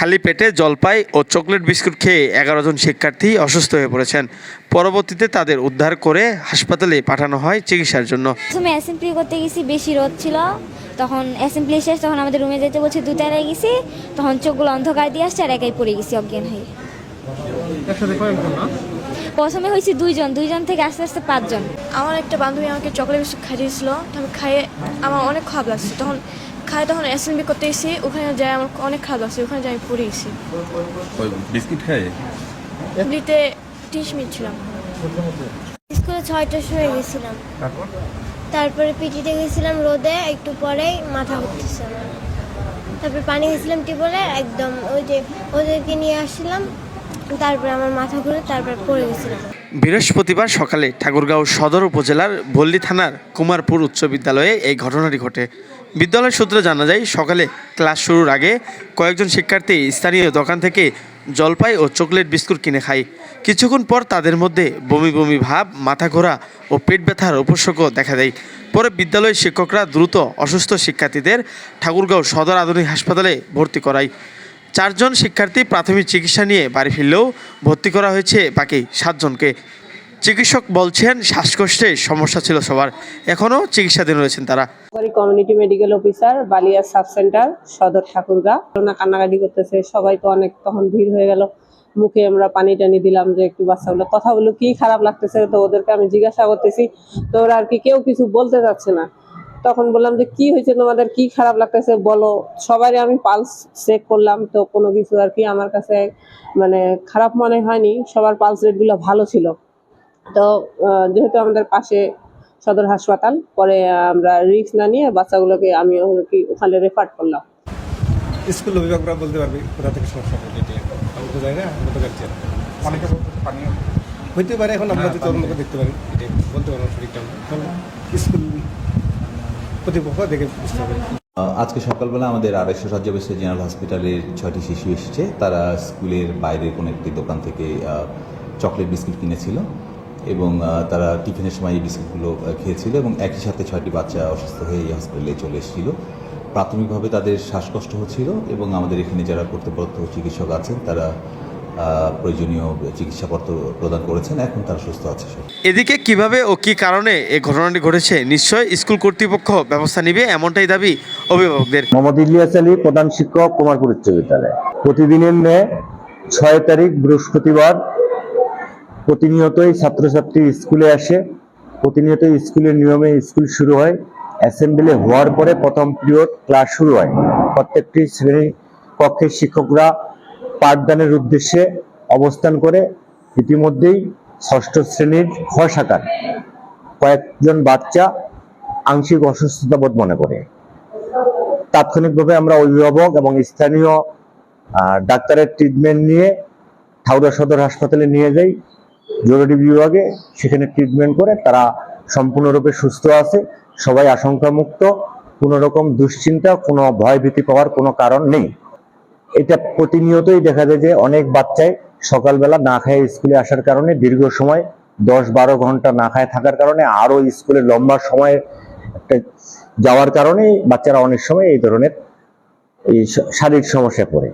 খালি পেটে জলপাই ও চকলেট বিস্কুট খেয়ে এগারো জন শিক্ষার্থী অসুস্থ হয়ে পড়েছেন। পরবর্তীতে তাদের উদ্ধার করে হাসপাতালে পাঠানো হয় চিকিৎসার জন্য। প্রথমে অ্যাসেম্বলি করতে গেছি বেশি রোদ ছিল। তখন অ্যাসেম্বলি শেষ তখন আমাদের রুমে যেতে বলছে দুতলায় গেছি। তখন চোখগুলো অন্ধকার দিয়ে আসছে আর একাই পড়ে গেছি অজ্ঞান হয়ে। প্রথমে হয়েছে দুইজন দুইজন থেকে আস্তে আস্তে পাঁচজন। আমার একটা বান্ধবী আমাকে চকলেট বিস্কুট খাইয়ে দিয়েছিল তো আমি খাইয়ে আমার অনেক খারাপ লাগছে। তখন খাই তখন অ্যাসেম্বলি করতে এসেছি ওখানে যাই আমার অনেক খারাপ লাগছে ওখানে যাই আমি পড়ে গেছি ওই বিস্কিট খায় এমনিতে ত্রিশ মিনিট স্কুলে ছয়টার সময় গেছিলাম। তারপরে? পিটিতে গেছিলাম রোদে একটু পরেই মাথা ঘুরতেছে। আমার। তারপরে পানি গেছিলাম টিপলে একদম ওই যে ওদেরকে নিয়ে আসছিলাম আমার মাথা ঘুরে পড়ে গেছিলাম। বৃহস্পতিবার সকালে ঠাকুরগাঁও সদর উপজেলার বল্লী থানার কুমারপুর উচ্চ বিদ্যালয়ে এই ঘটনাটি ঘটে। বিদ্যালয় সূত্রে জানা যায়, সকালে ক্লাস শুরুর আগে কয়েকজন শিক্ষার্থী স্থানীয় দোকান থেকে জলপাই ও চকলেট বিস্কুট কিনে খায়। কিছুক্ষণ পর তাদের মধ্যে বমি বমি ভাব, মাথা ঘোরা ও পেট ব্যথার উপসর্গ দেখা দেয়। পরে বিদ্যালয়ের শিক্ষকরা দ্রুত অসুস্থ শিক্ষার্থীদের ঠাকুরগাঁও সদর আধুনিক হাসপাতালে ভর্তি করায়। চারজন শিক্ষার্থী প্রাথমিক চিকিৎসা নিয়ে বাড়ি ফিরলেও ভর্তি করা হয়েছে বাকি সাতজনকে। চিকিৎসক বলছেন, শ্বাসকষ্টের সমস্যা ছিল সবার। এখনও চিকিৎসাধীন রয়েছেন তারা। Community medical officer Baliya sub centre সদর ঠাকুরগা। ওনা কান্নাকাটি করতেছে, সবাই তো অনেক তখন ভিড় হয়ে গেল। মুখে আমরা পানি টানি দিলাম যে একটু বাচ্চাগুলো। কথাগুলো কি খারাপ লাগতেছে তো ওদেরকে আমি জিজ্ঞাসা করতেছি। তো ওরা আর কি কেউ কিছু বলতে যাচ্ছে না। তখন বললাম যে কি হয়েছে তোমাদের? কি খারাপ লাগতেছে? বলো। সবারই আমি পালস চেক করলাম তো কোনো কিছু আর কি আমার কাছে মানে খারাপ মনে হয়নি। সবার পালস রেটগুলো ভালো ছিল। তো যেহেতু আমাদের পাশে সদর হাসপাতাল পরে আমরা রিস্ক না নিয়ে বাচ্চাগুলোকে আমি ওকে ওখানে রেফার করলাম। স্কুল অভিভাবকরা বলতে পারবে কোথা থেকে সমস্যা আমি তো জানি না আমি তো জানছি অনেকে পানি হইতে পারে এখন আমরা হ্যাঁ, যদি অন্য দেখতে পারি বলতে পারব সঠিকটা স্কুল কর্তৃপক্ষ দেখে বুঝতে হবে। আজকে সকালবেলা আমাদের আড়াইশো শয্যাবেশে জেনারেল হসপিটালের ছয়টি শিশু এসেছে। তারা স্কুলের বাইরে কোনো একটি দোকান থেকে চকলেট বিস্কিট কিনেছিল এবং তারা টিফিনের সময় এই বিস্কুটগুলো খেয়েছিল এবং একই সাথে ছয়টি বাচ্চা অসুস্থ হয়ে এই হসপিটালে চলে এসেছিল। প্রাথমিকভাবে তাদের শ্বাসকষ্ট হচ্ছিল এবং আমাদের এখানে যারা কর্তব্যরত চিকিৎসক আছেন, তারা প্রয়োজনীয় চিকিৎসাপত্র প্রদান করেছেন এখন তারা সুস্থ আছে এদিকে কীভাবে ও কি কারণে এই ঘটনাটি ঘটেছে নিশ্চয় স্কুল কর্তৃপক্ষ ব্যবস্থা নেবে এমনটাই দাবি অভিভাবকদের। মোহাম্মদ ইলিয়াস আলী প্রধান শিক্ষক কুমারপুর উচ্চ বিদ্যালয়। প্রতিদিনের ন্যায় ছয় তারিখ বৃহস্পতিবার প্রতিনিয়তই ছাত্রছাত্রী স্কুলে আসে। প্রতিনিয়ত স্কুলের নিয়মে স্কুল শুরু হয়। অ্যাসেম্বলি হওয়ার পরে প্রথম পিরিয়ড ক্লাস শুরু হয়। প্রত্যেকটি শ্রেণি কক্ষের শিক্ষকরা পাঠদানের উদ্দেশ্যে অবস্থান করে ইতিমধ্যেই ষষ্ঠ শ্রেণির খ শাখার কয়েকজন বাচ্চা আংশিক অসুস্থতা বোধ মনে করে। তাৎক্ষণিকভাবে আমরা অভিভাবক এবং স্থানীয় ডাক্তারের ট্রিটমেন্ট নিয়ে ঠাউরা সদর হাসপাতালে নিয়ে যাই। জরুরি বিভাগে সেখানে ট্রিটমেন্ট করে তারা সম্পূর্ণরূপে সুস্থ আছে। সবাই আশঙ্কামুক্ত। কোনো রকম দুশ্চিন্তা, কোনো ভয় ভীতি পাওয়ার কোনো কারণ নেই। এটা প্রতিনিয়তই দেখা যায় যে অনেক বাচ্চায় সকালবেলা না খায় স্কুলে আসার কারণে দীর্ঘ সময় দশ বারো ঘণ্টা না খায় থাকার কারণে আরও স্কুলে লম্বা সময় যাওয়ার কারণে বাচ্চারা অনেক সময় এই ধরনের এই শারীরিক সমস্যায় পড়ে।